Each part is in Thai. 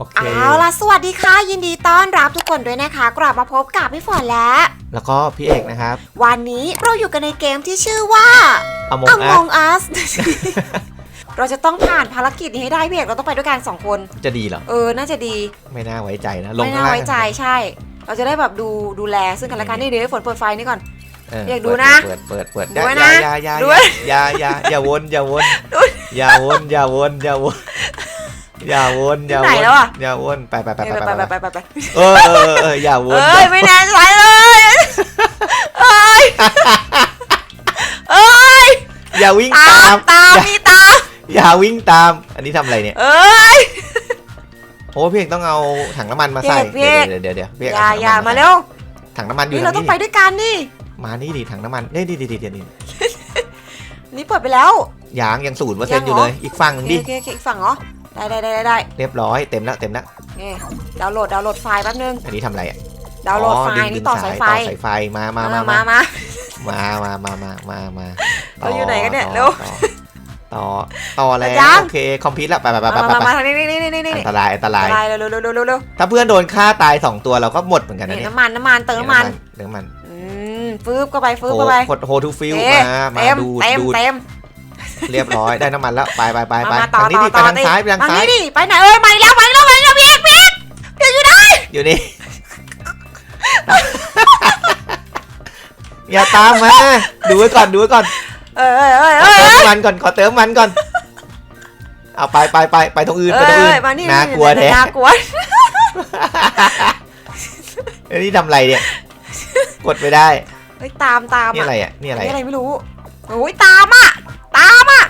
โอเค เอาล่ะสวัสดีค่ะ ยินดีต้อนรับทุกคนด้วยนะคะ กลับมาพบกับพี่ฝนและแล้วก็พี่เอกนะครับ วันนี้เราอยู่กันในเกมที่ชื่อว่า Among Us Among Us เราจะต้องผ่านภารกิจนี้ให้ได้พี่เอกเราต้องไปด้วยกันสองคน จะดีเหรอ เออ น่าจะดี ไม่น่าไว้ใจนะลงไม่ข้างน่าล่างไว้ใจใช่ เราจะได้แบบดูดูแลซึ่งกันและกันนี่เดี๋ยวให้ฝนเปิดไฟนี่ก่อนเอออยากดูเปินะ เปิดเปิดเปิดดูไว้อย่านะอย่าอย่าดูอไว้ย่าอย่าอย่าอย่าวนอย่าวนอย่าวนอย่าวนอย่าวน อย่าวนอย่าที่ไหนวนแล้วอะ อย่าวนไปไปไปไปไปไปไปไปไปไปเออเออเอออย่าวน เอ้ยไม่แน่ใจเลยเอ้ยเอ้ยอย่าวิ่งตาตามมตามอย่ามีตามอย่าวิ่งตาม อันนี้ทำอะไรเนี่ยเอ้ย โอ้พี่เอกต้องเอาถังน้ำมันมาใส่พี่เอก เดี๋ยวเดี๋ยวเดี๋ยวพี่เอกอย่าเถังอย่าน้ำนมาเร็วถังน้ำมันอยู่นี่ทาเรางต้องนี้ไปด้วยกันนี่มานี่ดิถังน้ำมันนี่ดิดิดิดิดินี่เปิดไปแล้ว ยางยังศูนย์เปอร์เซ็นต์อยังยู่เหรอเลย อีกฝั่งหโอนึ่งเคดิโอเคโอเคอีกฝั่งเหรอ ได้ได้ได้ได้ได้เรียบร้อยเต็มแล้วเต็มแล้วนี่ดาวน์โหลดดาวน์โหลดไฟล์แป๊บนึง อันนี้ทำอะไรอะดาวน์โหลดไฟดึงล์ดึนี่งต่อสายไฟต่อสายไฟมามามามามามามามามามามามาเราอยู่ไหนกันเนี่ยต่อเร็วต่อต่อต่อแล้วยังโอเคคอมพิวต์แล้วไปไปไปมาไปมาไปมาทางนี้นี่นี่นี่นี่อันตรายอันตรายอะไรเร็วเร็วเร็วเร็วเร็วเร็วถ้าเพื่อนโดนฆ่าตายสองตัวเราก็หมดเหมือนกันนะนี่เนี่ยน้ำมันน้ำมันเติมน้ำมันเติมน้ำมันอืมฟืบเข้าไปฟืบโอ้เข้าไปกดโฮทูฟิลเอ๊ะมามาเต็มดูดเต็มดูด เต็มเรียบร้อยได้น้ำมันแล้วไปไปไปไปมามาต่อทางนี้ต่อดิไปต่อทางซ้ายไปทางทางซ้ายนี้ดิไปไหนเอ้ยมาอีกแล้วมาอีกแล้วมาอีกแล้วพี่เอกพี่เอกพี่เอกอยู่ไหนอยู่นี่ อย่าตามมาดูไว้ก่อนดูไว้ก่อนเอ้ยเอ้ยเอ้ยขอเอ้ยเติมเอ้ยน้ำมันก่อนขอเติมน้ำมันก่อนเอาไปไปไปไปตรงอื่นไปตรงอื่นเอ้ยมานี่น่ากลัวแท้น่ากลัวเอ้ยนี่ทำอะไรเนี่ย กดไม่ได้เฮ้ยตามตามนี่อะไรอะนี่อะไรนี่อะอะไรไม่รู้โอ้ยตามอะตามอะ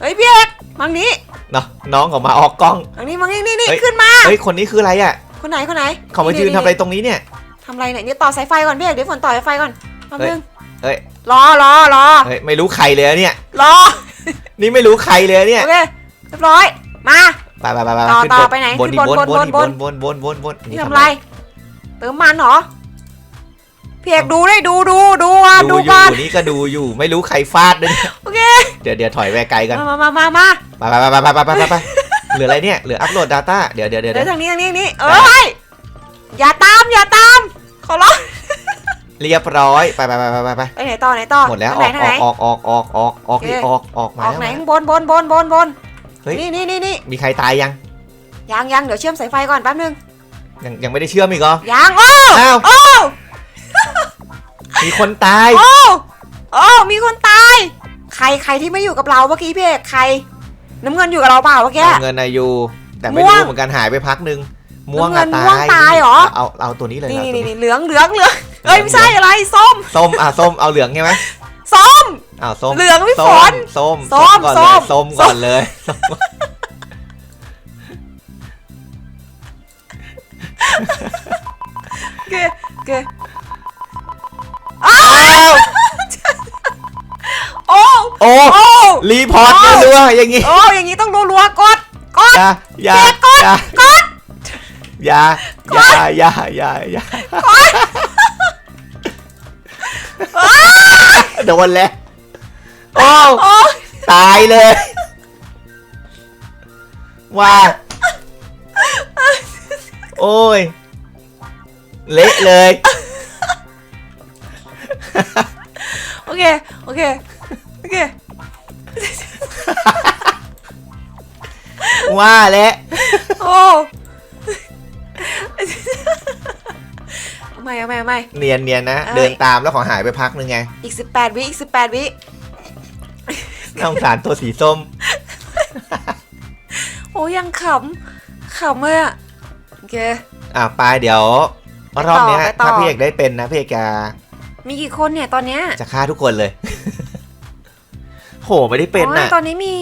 เฮ้ยพี่เอกมังนี้เนาะน้องออกมาออกกล้อง มังนี้มังนี้นี่นี่เฮ้ย ขึ้นมา เฮ้ยคนนี้คืออะไรอะ คนไหนคนไหนเขามายืนทำอะไรตรงนี้เนี่ย ทำอะไรเนี่ยเนี่ยต่อสายไฟก่อนพี่เอกเดี๋ยวฝนต่อสายไฟก่อนแป๊บนึงเฮ้ย รอรอรอเฮ้ยไม่รู้ใครเลยอะเนี่ย รอนี่ไม่รู้ใครเลยอะเนี่ยโอเคเรียบร้อยมา ไปไปไปไปต่อขึ้นต่อบนไปไหนบนดิขึ้นบบนนบนบบนนบนบนบนบนนี่ทำอะไรเติมมันเหรอ พี่เอกดูได้ดูดูดูอะดูดูอก่ยู่อนนี่ก็ดูอยู่ไม่รู้ใครฟาดด้วยเนี่ยโอเคเดี๋ยวเดี๋ยวถอยไปไกลกันมามามามามาไปไปไปไปไปไปไปไปเหลืออะไรเนี่ยเหลืออัปโหลด Data เดี๋ยวเดี๋ยวเดี๋ยวเดี๋เดี๋ยยววทางนี้ทางนี้ทางนี้เอ้ยอย่าตามอย่าตามขอร้องเรียบร้อยไปไปไปไปไปไปไปไหนต่อไหนต่อหมดแล้วทางอไหนอกทางอไหนอกออกออกออกออกโอเคนี่ออกออกมาออกแล้ว ไหนมาข้างบนบนบนบนบนเฮ้ย นี่นี่นี่นี่มีใครตายยังยังยังเดี๋ยวเชื่อมสายไฟก่อนแป๊บนึงยังยังไม่ได้เชื่อมอีกเหรอยังโอ้อ้าวโอ้ มีคนตาย โอ้โอ้มีคนตาย ใครใครที่ไม่อยู่กับเราเมื่อกี้พี่เอกใคร น้ำเงินอยู่กับเราเปล่าเมื่อกี้เอาเงินนายอยู่แต่ไม่ม่วรู้งเหมือนกันหายไปพักหนึ่งม่วงน้ำเงิอะนตาม่วงยตายเหรอ เอาเอาตัวนี้เลยนี่เอานี่ตัวนี่เหลืองเหลืองเหลืองเอ้ยไม่ใช่เหลืองอะไรส้ม ส้มอะส้มเอาเหลืองใช่ไหมส้มอ้าวส้มเหลืองพี่ฝนส้มส้มก่อนส้เลยมส้มก่อนเลย รีพอร์ตรัวๆอย่างงี้โอ้อย่างนี้ต้องรัวๆกดกดอย่าอย่าเจ๊กดอย่าอย่าอย่าอย่าอย่าโดนแล้วโอ้โอ้ตายเลย ว่าโอ้ย เละเลย โอเค โอเค โอเค ว่าแล้วโอ้เอาใหม่เอาใหม่เอาใหม่เนียนเนียนนะเอ้ยเดินตามแล้วขอหายไปพักนึงไง อีก18วิอีก18วิน่าสงสารตัวสีส้ม โอ้ยังขำขำเลยอะโอเคอะไปเดี๋ยว รอบเนี้ยไปต่อถ้าพี่เอกได้เป็นนะพี่เอกจะมีกี่คนเนี่ยตอนเนี้ยจะฆ่าทุกคนเลย โหไม่ได้เป็นอ๋น่ะอตอนนี้มี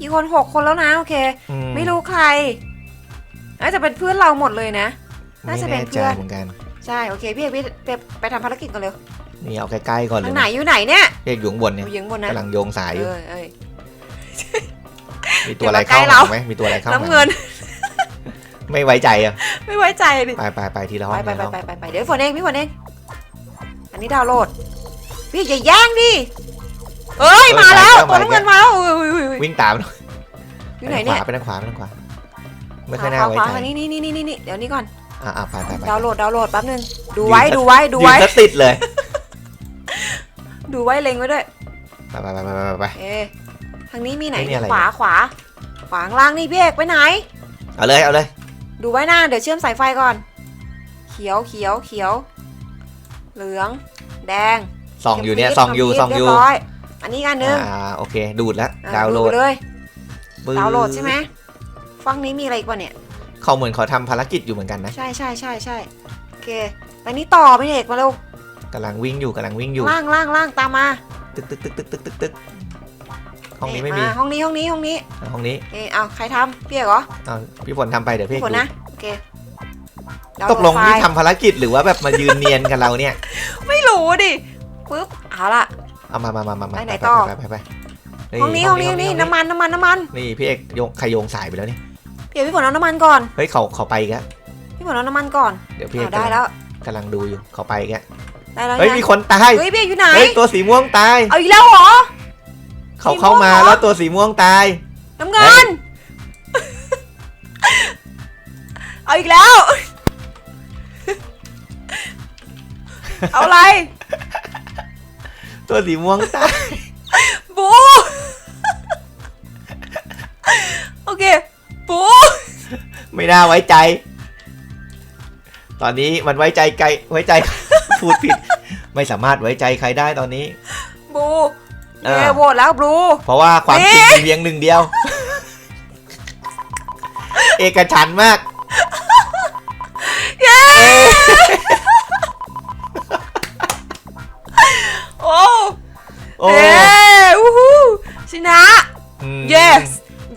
กี่คนหกคนแล้วนะโอเค อืไม่รู้ใครน่าจะเป็นเพื่อนเราหมดเลยนะ น่าจะไม่เป็นแน่เพื่ใจอนเหมือนกันใช่โอเคพี่เอกพี่ไปไปทำภารกิจกันเร็วนี่เอาใกล้ๆก่อนเลทายงไหนอยู่ไหนเนี่ยพี่เอกอยู่ข้างบนเนี่ยอยู่ยังบนนะกำลังโยงสายอยู่ เออเอ้ยมีตัวอะไรอย่ามาใกล้เข้าเรามาไหมมีตัวอะไรเข้ามาน้ำเงิน ไม่ไว้ใจอะ ไม่ไว้ใจดิ ไปไปไปทีละห้ไปองไปทีไปละห้องไปไปไปเดี๋ยวฝนเองพี่ฝนเอง อันนี้ดาวน์โหลด พี่อย่าแย่งดิ เอ้ยมาแล้วตัวน้ำเงินมาแล้วอุ้ยอุ้ยอุ้ยอุ้ยวิ่งตามอยู่ไหนขเนี่วายไปทางขวาไปทางขวาไม่ค่อยน่าขวไว้ขวใจขวนี่นี่นี่นี่นี่เดี๋ยวนี้ก่อนอะอะไปไปไปดาวน์โหลดดาวน์โหลดแป๊บนึงดูไว้ดูไว้ดูยืนไว้ซะติดเลย ดูไว้เล็งไว้ด้วยไปไปไปไปไปไปเอ๊ะทางนี้มีไหนเฮ้ยนี่อะไรขวาขวาขวาข้างล่างนี่พี่เอกไปไหน เอาเลยเอาเลย ดูไว้นะเดี๋ยวเชื่อมสายไฟก่อน เขียวเขียวเขียว เหลือง แดงส่องอยู่เนี่ยข็มส่องอยู่ขีดส่องอยู่ เรีบร้อยอันนี้อันหนึงอ่าโอเค ดูดแล้วอะดาวน์โหลดเลยปึ๊บดาวน์โหลดใช่ไหมฟังนี้มีอะไรอีกป่ะเนี่ย เขาเหมือนเขาทำภารกิจอยู่เหมือนกันนะใช่ใช่ใช่ใช่โอเคไปนี้ต่อพี่เอกมาเร็วกำลังวิ่งอยู่กำลังวิ่งอยู่ล่างล่างล่างตามมาตึกตึกตึกตึกตึกตึกตึกห้องนี้ไม่มีาห้องนี้ห้องนี้ห้องนี้ห้องนี้เอ๊ะเอาใครทำพี่เอกเหรอเอาพี่ฝนทำไปเดี๋ยวพี่พี่ฝนดูนะโอเคดาวน์ตกลงโหดไฟพี่ทำภารกิจหรือว่าแบบมายืนเนียนกับเราเนี่ย ไม่รู้ดิปึ๊บเอาล่ะ เอามามามามามาไปไหนต่อ ไปไปไปไปห้องนี้ห้องนี้ห้องนี้น้ำมันน้ำมันน้ำมันนี่พี่เอกโยงใครโยงสายไปแล้วนี่พี่เอกพี่ฝนเอาน้ำมันก่อนเฮ้ยเขาเขาไปอีกแล้วพี่ฝนเอาน้ำมันก่อนเดี๋ยวพี่เอเอากได้กำลังแล้วกำลังดูอยู่เขาไปอีกแล้วได้แล้วเฮ้ยไงมีคนตายเฮ้ยพี่เอกอยู่ไหนเฮ้ยตัวสีม่วงตายเอาอีกแล้วเหรอ เขาเข้ามาสีม่วงเหรอ แล้วตัวสีม่วงตาย น้ำเงินเอาอีกแล้ว เอาอะไร ตัวสีม่วงตายบูโอเคบูไม่น่าไว้ใจ ตอนนี้มันไว้ใจใครไว้ใจพูดผิด ไม่สามารถไว้ใจใครได้ตอนนี้ บูเออเย่โหวตแล้วบลูเพราะว่าความจริงนี่มีเพียงหนึ่งเดียว เอกฉันท์มาก โอ้เย้วู้ฮู้ชนะ อืม yes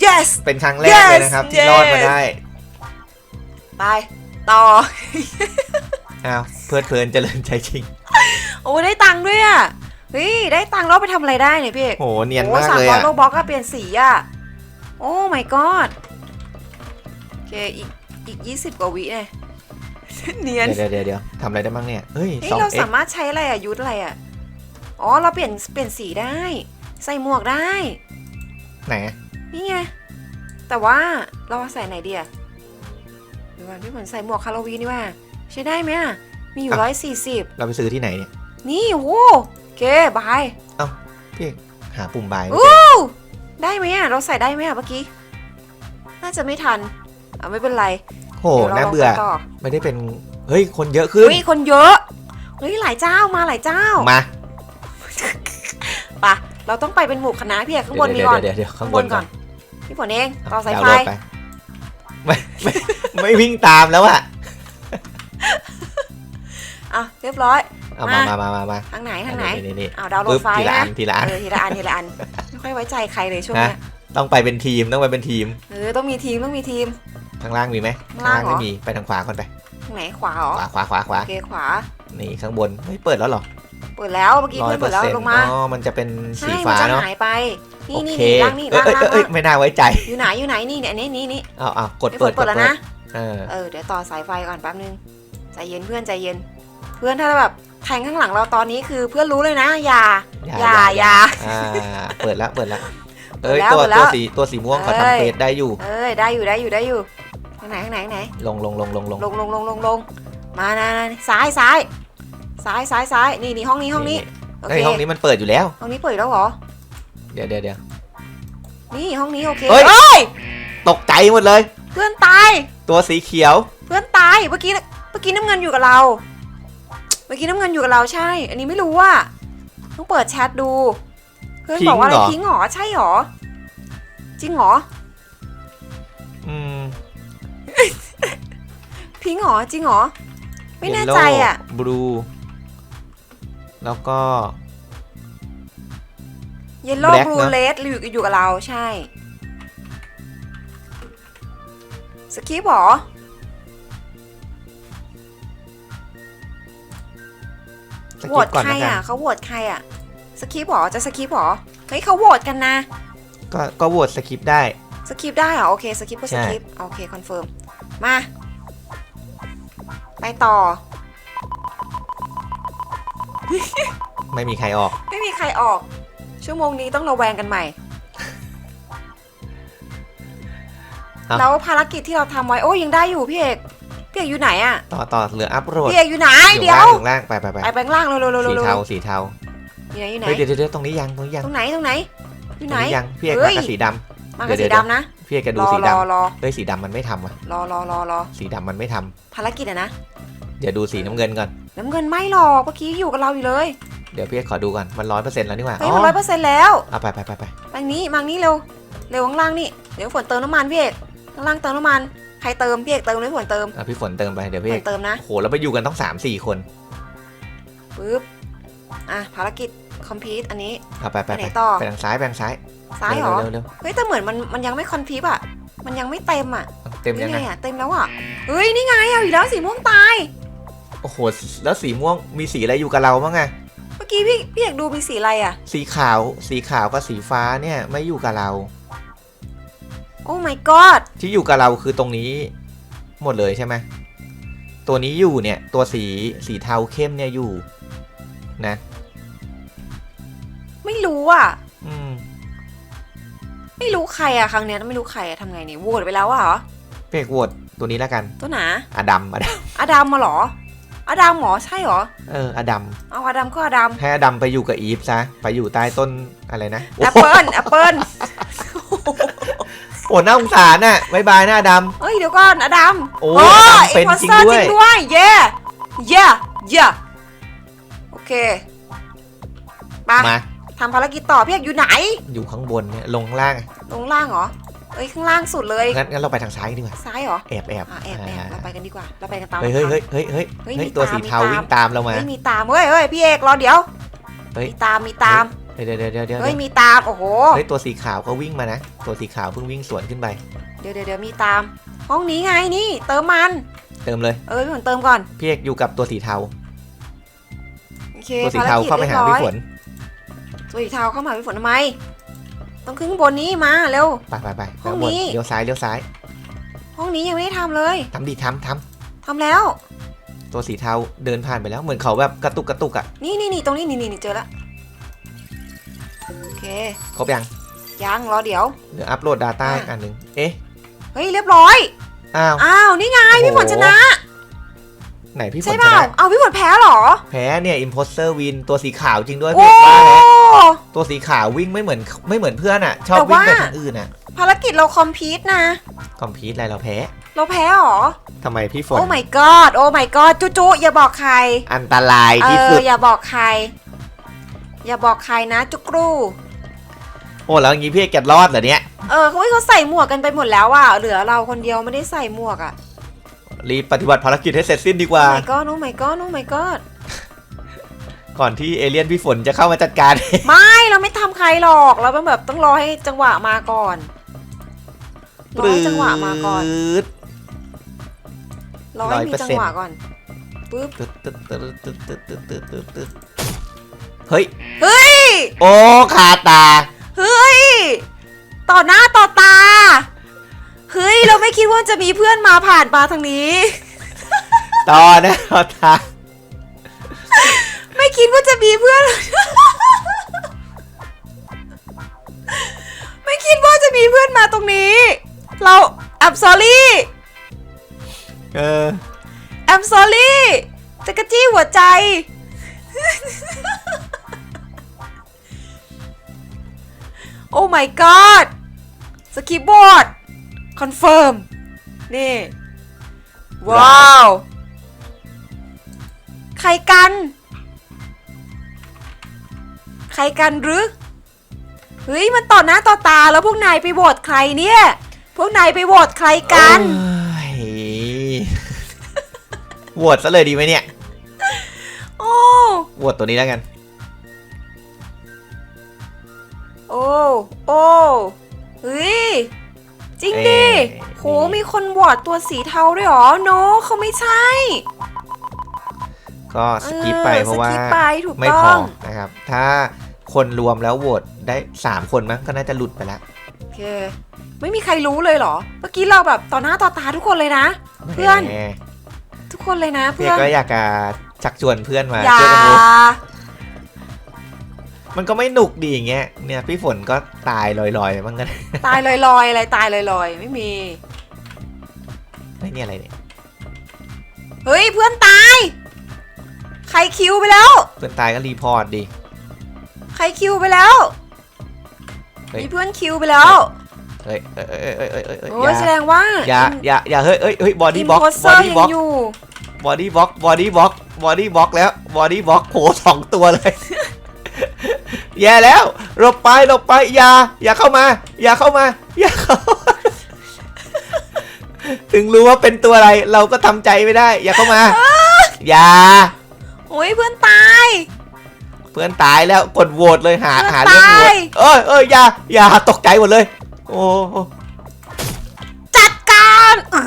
yes เป็นครั้งแรกเลยนะครับที่ Yes รอดมาได้ไป ต่อ อ้าวเพลิดเพลินเจริญใจจริง โอ้ได้ตังค์ด้วยอะเฮ้ยได้ตังค์แล้วไปทำอะไรได้เนี่ยพี่เอกโหเนียนโอ้มากสามเลยร้อยอะโลบล็อกก็เปลี่ยนสีอะ โอ้ my god โอเคอีกอีก20กว่าวิเนี่ยเนียนเดี๋ยวเดี๋ยวเดี๋ยวทำอะไรได้บ้างเนี่ย เฮ้ยเฮ้ยสองเราเอ็สามารถใช้อะไรอะยุทธอะไรอะ อ๋อเราเปลี่ยนเปลี่ยนสีได้ ใส่หมวกได้ ไหนอะนี่ไง แต่ว่าเราใส่ไหนดีอะเดี๋ยวก่อนพี่เหมือนใส่หมวกฮาโลวีนนี่ว่าใช้ได้ไหมอะมีอยู่ร้อยสี่สิบเราไปซื้อที่ไหนเนี่ยนี่โอ้โหโอเคบายพี่หาปุ่มบายไม่อู้เจอได้ไหมอะเราใส่ได้ไหมอะเมื่อกี้ น่าจะไม่ทันอะไม่เป็นไรโหดี๋ยวรน่าลงเบื่อกันต่อไม่ได้เป็น เฮ้ย คนเยอะขึ้นเฮ้ยคนเยอะเฮ้ยหลายเจ้ามาหลายเจ้า มาปะ เราต้องไปเป็นหมู่คณะพี่อะข้างบนมีเดี๋ยวก่อนเดี๋ยวเดี๋ยวข้างบนก่อน พี่ฝนเองต่อสายดวไฟน์โหลดไปไม่ไม่ไม่วิ่งตามแล้วอะอะเรียบร้อยเอามามามามามามาทางไหนทางไหนนี่นี่อ้าวดาวน์โหลปึ๊ดบไฟล์ทีละนะอันทีละอันเออทีละอันทีละอันไม่ค่อยไว้ใจใครเลยช่วงเนี้ยต้องไปเป็นทีมต้องไปเป็นทีมเออต้องมีทีมต้องมีทีมข้างล่างมีไหมข้างล่างเหรอไม่มีไปทางขวาก่อนไปทางไหนขวาเหรอขวาขวาขวาขวาโอเคขวานี่ข้างบนเฮ้ยเปิดแล้วเหรอ เปิดแล้วเมื่อกี้ร้อเพื่ยอนเปอเปิดร์แล้วเซ็นลต์งมาอ๋อมันจะเป็นสีใช่มัฟ้าจะเนาะหายไปนี่โอนี่เคนี่ล่างนี่เอ้ล่ายงเอ้ยล่างเอ้ยไม่น่าไว้ใจอยู่ไหนอยู่ไหนนี่เนี่ยอันนี้นี่นี่เอาเอากดไม่เปิดเปิดแล้วนะเออเออเดี๋ยวต่อสายไฟก่อนแป๊บนึงใจเย็นเพื่อนใจเย็น เพื่อนถ้าแบบแทงข้างหลังเราตอนนี้คือเพื่อนรู้เลยนะอย่า อย่าอย่าอ่าเปิดแล้วเปิดแล้วเปิเอ้ดยแล้วตัวเปิดแล้ตัววสีตัวสีม่วงเขาเอ้ย ทำเฟสได้อยู่ เอ้ยได้อยู่ได้อยู่ได้อยู่ทางไหนทางไหนทางไหนลงลงลงลงลงลงลงลงลงลงมานะนะซ้ายซ้าย ซ้ายซ้ายซ้ายนี่นี่ห้องนี้ห้องนี้โอเฮ้เคยห้องนี้มันเปิดอยู่แล้ว ห้องนี้เปิดแล้วเหรอ เดี๋ยวเดี๋ยวเดี๋ยว นี่ห้องนี้โอเคเฮ้ยเฮ้ยตกใจหมดเลย เพื่อนตาย ตัวสีเขียว เพื่อนตายเมื่อกี้เมื่อกี้น้ำเงินอยู่กับเรา เมื่อกี้น้ำเงินอยู่กับเราใช่ อันนี้ไม่รู้ว่าต้องเปิดแชทดู เพื่อนบอกว่าอะไรพิพิงงค์ค์เหเหรรออใช่เหรอ จริงเหรอ อืมพิงค์เหรอจริงเหรอไม่แน่ใจอะ บลู แล้วก็ เยลโล่ Black บลูเนอะเลสอยู่อยู่กับเราใช่สคริปต์เหรอ สโหวกิปตก่อนใครนะกันอะเขาโหวตใครอะสคริปต์เหรอจะสคริปต์เหรอเฮ้ยเขาโหวตกันนะก็ก็โหวตสกิปได้ สคริปต์ได้เหรอโอเคสคริปต์ก็ใช่สคริปต์โอเคคอนเฟิร์มมา ไปต่อ ไม่มีใครออก ไม่มีใครออก ชั่วโมงนี้ต้องระแวงกันใหม่อะแล้วภารกิจที่เราทำไว้โอ้ยยังได้อยู่พี่เอกพี่เอกอยู่ไหนอะต่อต่อเหลืออัพโหลดพี่เอกอยู่ไหนอยู่เดี๋ยล่าวงอยู่ล่างไปไปไปไปแบงล่างเร็วเร็วเร็วสีเร็วเทาสีเทาอยู่ไหนอยู่ไหนเฮ้ยเดี๋ยวเดี๋ยวเดี๋ยวตรงนี้ยังตรงนี้ยังตรงไหนตรงไหนอยู่ตไหรนงนี้ยังพี่เอกเฮ้มาย กับสีดำ มาเดี๋กับยวสีเดี๋ยว ดำนะพี่เอกจะรดูอสีรอดำรอเฮ้ยสีดำมันไม่ทำว่ะรอรอรอรอสีดำมันไม่ทำภารกิจอะนะ เดี๋ยวดูสีน้ำเงินก่อน น้ำเงินไม่หรอกเมื่อกี้อยู่กับเราอยู่เลยเดี๋ยวพี่เอกขอดูก่อนมันร้อยเปอร์เซ็นต์แล้วนี่หว่าเฮ้ยมันร้อยเปอร์เซ็นต์แล้วเอาไปไปไปไปทางนี้มาทางนี้เร็วเร็วข้างล่างนี่เดี๋ยวฝนเติมน้ำมันพี่เอกข้างล่างเติมน้ำมันใครเติมพี่เอกเติมหรือฝนเติมอะพี่ฝนเติมไปเดี๋ยวฝพี่เอนกเติมนะโอ้โหแล้วไปอยู่กันต้องสามสี่คนปึ๊บอะภารกิจคอมพิวต์อันนี้ เอาไปไปไปไหไปนต่อ ไปทางซ้ายไปทางซ้ายซ้ายเหรอเร็วเร็วเฮ้ยแต่เหมือนมันมันยังไม่คอนพิวอะมันยังไม่เต็มอะเร็วเต็มยังนี่ไงไงอะเต็มแล้วอะเฮ้ยนี่ไงเอาอีกแล้วสีม่วงตาย โอ้โห แล้วสีม่วงมีสีอะไรอยู่กับเราบ้างอะเมื่อกี้พี่พี่เอกดูมีสีอะไรอะสีขาว สีขาวกับสีฟ้าเนี่ยไม่อยู่กับเรา โอ้ my god ที่อยู่กับเราคือตรงนี้ หมดเลยใช่ไหมตัวนี้อยู่เนี่ย ตัวสีสีเทาเข้มเนี่ยอยู่ นะ ไม่รู้อะอืม ไม่รู้ใครอะครั้งเนี้ยไม่รู้ใครอะทำไงนี่โหวตไปแล้วอะเหรอเพกโหวตตัวนี้แล้วกัน ตัวหนาอดัมอดัมอดัมมาเหรอ อดัมเหรอใช่เหรอ เอออดัมเอาอดัมก็อดัมให้อดัมไปอยู่กับอีฟซะ ไปอยู่ใต้ต้นอะไรนะแอปเปิลแอปเปิลโอ้น่าสงสารน่ะบายบายนะอดัมเฮ้ยเดี๋ยวก่อนอดัมโอ้โอ้อดัมอิเป็นนพอสจริงเตอร์ด้วจริยงด้วย เย่เย่เย่โอเคไปมาทำภารกิจต่อพี่เอกอยู่ไหน อยู่ข้างบนเนี่ยลงข้างล่างตรงล่างเหรอ เอ้ยข้างล่างสุดเลยงั้นงั้นเราไปทางซ้ายดีกว่าซ้ายเหรอแอบแอบอะแอบแอบเราไปกันดีกว่าเราไปกันตามเฮ้ยเฮ้ยเฮ้ยเฮ้ยเฮ้ยเฮ้ยเฮ้ยมีตัวตามสีเทามีตามวิ่งตามเรามาเฮ้ยมีตามเฮ้ยเฮ้ยพี่เอกรอเดี๋ยวเฮ้ยมีตามมีตามเฮ้ยเดี๋ยวเดี๋ยวเดี๋ยวเดี๋ยวเฮ้ยมีตามโอ้โหเฮ้ยตัวสีขาวเขาวิ่งมานะตัวสีขาวเพิ่งวิ่งสวนขึ้นไปเดี๋ยวเดี๋ยวเดี๋ยวมีตาม ห้องนี้ไงนี่ เติมมัน เติมเลย เออพี่ฝนเติมก่อนพี่เอกอยู่กับตัวสีเทาโอเคตัวสีเทาภรกิจเข้าไปหารียบร้พี่อยฝนตัวสีเทาเข้ามาหาพี่ฝนทำไม ต้องขึ้นข้างบนนี้มาเร็ว ไปไปไปห้องข้างบนนี้ เลี้ยวซ้ายเลี้ยวซ้ายห้องนี้ยังไม่ได้ทำเลยทำดีทำททำแล้วำตัวสีเทาเดินผ่านไปแล้วเหมือนเขาแบบกระตุกกระตุกอะนี่นี่นี่ตรงนี้นี่นี่นี่เจอแล้วโอเคครบยังยังรอเดี๋ยว เหลืออัปโหลด Data อะอีกอันหนึ่งเอ๊ะเฮ้ยเรียบร้อยอ้าวอ้าวนี่ไงพี่ฝนโอ้โหชนะ ไหนพี่ฝใช่นเปชล่านะเอาพี่ฝนแพ้เหรอ แพ้เนี่ย Imposter Win ตัวสีขาวจริงด้วยโอ้พี่ว่าแล้ว ตัวสีขาววิ่งไม่เหมือนไม่เหมือนเพื่อนอะ ชอบแต่วิ่งว่าไปทางอื่นอะ ภารกิจเราคอมพิวต์นะ คอมพีทอะไรเราแพ้ เราแพ้เหรอทำไมพี่ฝน โอ้ my god โอ้ my god จุจุอย่าบอกใคร อันตรายเอที่อสุด อย่าบอกใคร อย่าบอกใครนะ จุกรู โอ้ แล้วอย่างงี้พี่เอกแกรอดเหรอเนี่ย เออเขาให้เขาใส่หมวกกันไปหมดแล้วอะ เหลือเราคนเดียวไม่ได้ใส่หมวกอะ รีบปฏิบัติภารกิจให้เสร็จสิ้นดีกโอ้ว่า my god โอ้ my god โอ้ my god ก่อนที่เอเลี่ยนพี่ฝนจะเข้ามาจัดการ ไม่เราไม่ทำใครหรอกเราเป็นแบบต้องรอให้จังหวะมาก่อนรอให้จังหวะมาก่อนรอให้มีจังหวะก่อนปึ๊บเฮ้ยเฮ้ยโอ้คาตาเฮ้ยต่อหน้าต่อตาเฮ้ยเราไม่คิดว่าจะมีเพื่อนมาผ่านมาทางนี้ ต่อหน้าต่อตา คิดว่าจะมีเพื่อน ไม่คิดว่าจะมีเพื่อนมาตรงนี้ เราแอม sorry เออแอม sorry จะกระจี้หัวใจ โอ้ my god สกิปบอร์ดคอนเฟิร์ม นี่ ว้าว ใครกัน ใครกันหรือเฮ้ยมันต่อหน้าต่อตาแล้วพวกนายไปโหวตใครเนี่ย พวกนายไปโหวตใครกันโอ้ยโหวตซะเลยดีไหมเนี่ยโอ้โหวตตัวนี้แล้วกัน โอ้โอ้เฮ้ยจริงดิเอ้ย โหมีคนโหวตตัวสีเทาด้วยเหรอโนเขาไม่ใช่ ก็สกิปไปออเพราะว่าสกิปไปถูกไม่ต้พอองนะครับ ถ้า คนรวมแล้วโหวตได้3คนมั้งก็น่าจะหลุดไปแล้วโอเค ไม่มีใครรู้เลยเหรอ เมื่อกี้เราแบบต่อหน้าต่อตาทุกคนเลยนะ เพื่อน แหมทุกคนเลยนะพี่เพื่อนก็อยากจะชักชวนเพื่อนมาอย่าช่วยกันดูมันก็ไม่หนุกดีอย่างเงี้ยเนี่ยพี่ฝนก็ตายลอยๆมั้งกันตายลอยๆอะไรตายลอยๆ ไม่มีฮ้ยนี่อะไรเนี่ยเฮ้ยเพื่อนตาย ใครคิวไปแล้ว เพื่อนตายก็รีพอร์ตดิ ใครคิวไปแล้ว เฮ้ย มีเพื่อนคิวไปแล้วเฮ้ยเอ้ยเอ้ยเอ้ยเอ้ยเอ้ยเอ้ยโอ้ยแสดงว่าอย่าอย่าอย่าเฮ้ยเอ้ยเฮ้ยบออิดี้นบล็อกโพสเซบออร์ดี้ยับล็อก งอยู่ บอดี้บล็อก บอดี้บล็อก บอดี้บล็อกแล้ว บอดี้บล็อกโผล่สองตัวเลย แย่แล้วหลบไปหลบไป อย่า อย่าเข้ามา อย่าเข้ามา อย่าเข้ามาถึงรู้ว่าเป็นตัวอะไร เราก็ทำใจไม่ได้ อย่าเข้ามา อย่า โอ้ยเพื่อนตาย เพื่อนตายแล้วกดโหวตเลยหาเพื่อนหาเรื่องโหวตาตยเอ้ยเอ้ยอย่าอย่าตกใจหมดเลย โอ้โหจัดการเอ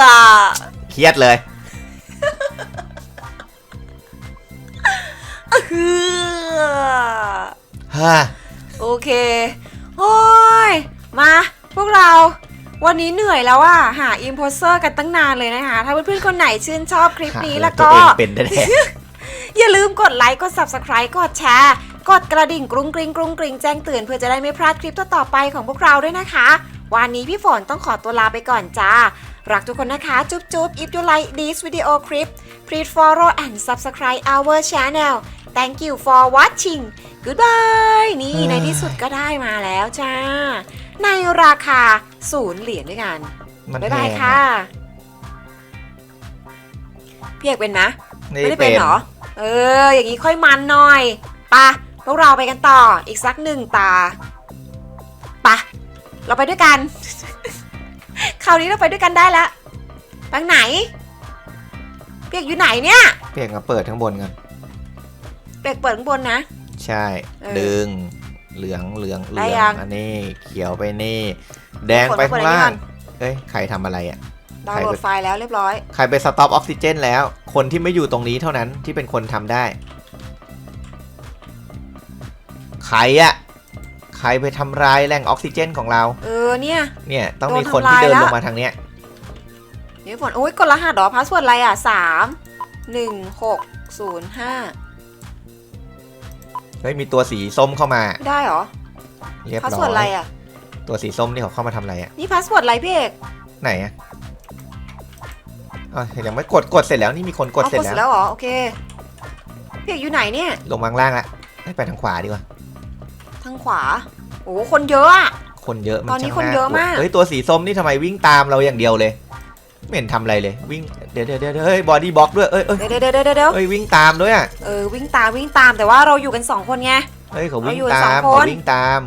อเครียดเลยเออฮ่าโอเคโอ้ยมาพวกเราวันนี้เหนื่อยแล้วอะหาอิมโพสเซอร์กันตั้งนานเลยนะคะ ถ้าเพื่อนๆคนไหนชื่นชอบคลิปนี้แล้วตัวก็เองเป็นแท้ อย่าลืมกดไลค์ กด subscribe กดแชร์ กดกระดิ่งกรุ้งกริ้งกรุ้งกริ้งแจ้งเตือนเพื่อจะได้ไม่พลาดคลิปต่อๆไปของพวกเราด้วยนะคะ วันนี้พี่ฝนต้องขอตัวลาไปก่อนจ้า รักทุกคนนะคะ จุ๊บจุ๊บ if you like this video clip please follow and subscribe our channel thank you for watching goodbye นี่ในที่สุดก็ได้มาแล้วจ้า ในราคาศูนย์เหรียญด้วยกันๆมันบ๊ายแพบายงค่ะ พี่เอกเป็นไหมไม่ไม่ได้ได้เป็เป็นนเหรอ เออ อย่างนี้ค่อยมันหน่อยปะพวกเราไปกันต่ออีกสักหนึ่งตาปะเราไปด้วยกัน คราวนี้เราไปด้วยกันได้แล้วไปไหน เปียกอยู่ไหนเนี่ยเพียงมาเปิดข้างบนกัน เปียกเปิดข้างบนนะ ใช่เออดึง เหลือง เหลือง เหได้ลืยัองงอันนี้ เขียวไปนี่ แดงไปกดข้างกดอันนี้ล่าก่งอนเอ้ย ใครทำอะไรอะ ดาวน์โหลดไฟล์แล้วเรียบร้อย ใครไปสต็อปออกซิเจนแล้ว คนที่ไม่อยู่ตรงนี้เท่านั้นที่เป็นคนทำได้ ใครอะใครไปทำลายแหล่งออกซิเจนของเรา เออเนี่ย เนี่ย ต้องมีโดนคนทำลายที่เดินแล้วลงมาทางเนี้ย เดี๋ยวฝนโอ้ยกดรหัสเหรอพาสเวิร์ดอะไรอะสามหนึ่งหกศูนย์ห้าเฮ้ยมีตัวสีส้มเข้ามาไม่ได้เหรอเรียบพาสร้เวิร์ดอะไรอยอะ ตัวสีส้มนี่เขาเข้ามาทำอะไรอะนี่พาสเวิร์ดอะไรพี่เอกไหนอะ อ๋อยังไม่กดกดเสร็จแล้วนี่มีคนกดอ๋อเสร็จกดเสร็จแล้วแล้วเหรอโอเคพี่เอกอยู่ไหนเนี่ย ลงมาข้างล่างละให้ไปทางขวาดีกว่า ทางขวา โอ้คนเยอะอะคนเยอะมัตอนนี้ช่างคนเยอะมากเฮ้ยตัวสีส้มนี่ทำไมวิ่งตามเราอย่างเดียวเลยไม่เห็นทำอะไรเลยวิ่งเดี๋ยวเดี๋ยวเดี๋ยวเฮ้ยบอดี้บล็อกด้วยเอ้ยเอ้ยเดี๋ยวเดี๋ยวเดี๋ยวเดี๋ยวเอ้ยวิ่งตามด้วยอะเออวิ่งตามวิ่งตามแต่ว่าเราอยู่กันสองคนไงเฮ้ยเขาวิ่งเราอยู่ตาสองมคนเขาวิ่งตาม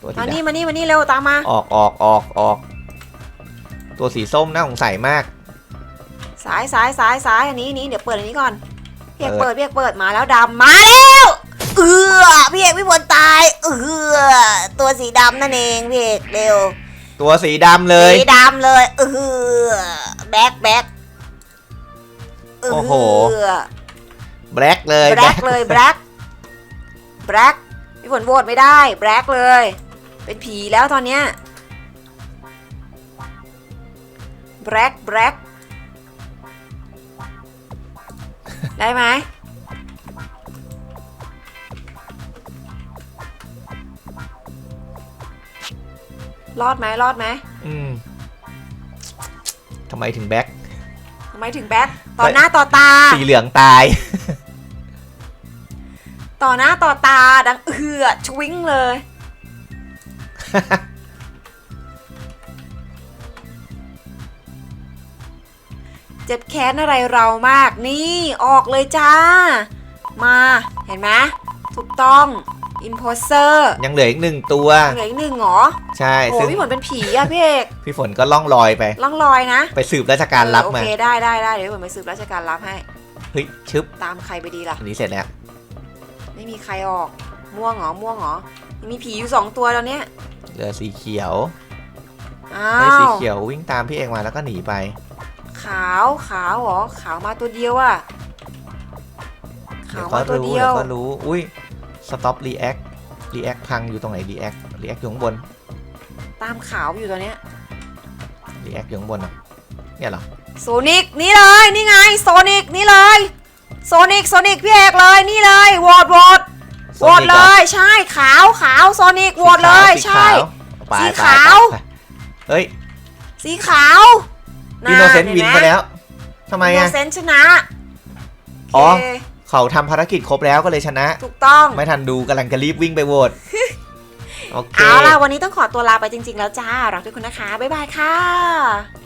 ตัวสีมานี่ดำมานี่มานี่เร็วตามมา ออกออกออกออกตัวสีส้มน่าสงสัยมาก ซ้ายซ้ายซ้ายซ้ายอันนี้นี้เดี๋ยวเปิดอันนี้ก่อนพี่เอกเปิเปิดดพี่เอกเปิดมาแล้วดำมาแล้วเออพี่เอกพี่บนตายเออตัวสีดำนั่นเองพี่เอกเร็วตัวสีดำเลยสีดำเลยเออแบ็คแบ็คโอ้โหเออแบล็กเลยแบล็คเลยแบล็คแบล็คพี่ฝนโหวตไม่ได้แบล็คเลย เป็นผีแล้วตอนเนี้ยแบล็คแบล็ค ได้ไหมรอดไหมรอดไหมอืมทำไมถึงแบล็กทำไมถึงแบล็คต่อหน้าต่อตา สีเหลืองตาย ต่อหน้าต่อตาดังเอือชวิ้งเลย เจ็บแค้นอะไรเรามากนี่ออกเลยจ้า มาเห็นไหมถูกต้องอิมโพสเซอร์ยังเหลืออีกหนึ่งตัว เหลืออีกหนึ่งเหรอ ใช่โอ้ซึ่งพี่ฝนเป็นผีอะพี่เอกพี่ฝนก็ล่องลอยไป ล่องลอยนะ ไปสืบราชการรับเออมา โอเคได้ได้ได้เดี๋ยวพี่ฝนไปสืบราชการรับให้ เฮ้ยชึบ ตามใครไปดีล่ะ อันนี้เสร็จแล้ว ไม่มีใครออก ม่วงเหรอ ม่วงเหรอ มีผีอยู่สองตัวตอนเนี้ยเหลือสีเขียวอ้าเฮ้ยสีวเขียววิ่งตามพี่เอกมาแล้วก็หนีไปขาวขาวเหรอขาวมาตัวเดียวอะเดี๋ขายววมาก็ตัวรู้เดีเดี๋ยยววก็รู้อุ้ย stop react react พังอยู่ตรงไหน react react อยู่ข้างบน ตามขาวอยู่ตัวเนี้ย react อยู่ข้างบนเหรอเนี่ยเหรอโซนิกนี่เลยนี่ไงโซนิกนี่เลยโซนิกโซนิกพี่เอกเลยนี่เลยโหวตโหวตโหวต Sonic เลหรอยใช่ขาวขาวโซนิกโหวตเลยสีใช่ขาวสีไปไปขาวไปไปเฮ้ยสีขาว อินโนเซนต์วินไปแล้วทำไมอินโนอะเซนต์ชนะอ๋อ โเคเขาทำภารกิจครบแล้วก็เลยชนะ ถูกต้อง ไม่ทันดูกำลังจะรีบวิ่งไปโหวตโอเค เอาล่ะ วันนี้ต้องขอตัวลาไปจริง ๆ แล้วจ้า รักทุกคนนะคะ บ๊ายบายค่ะ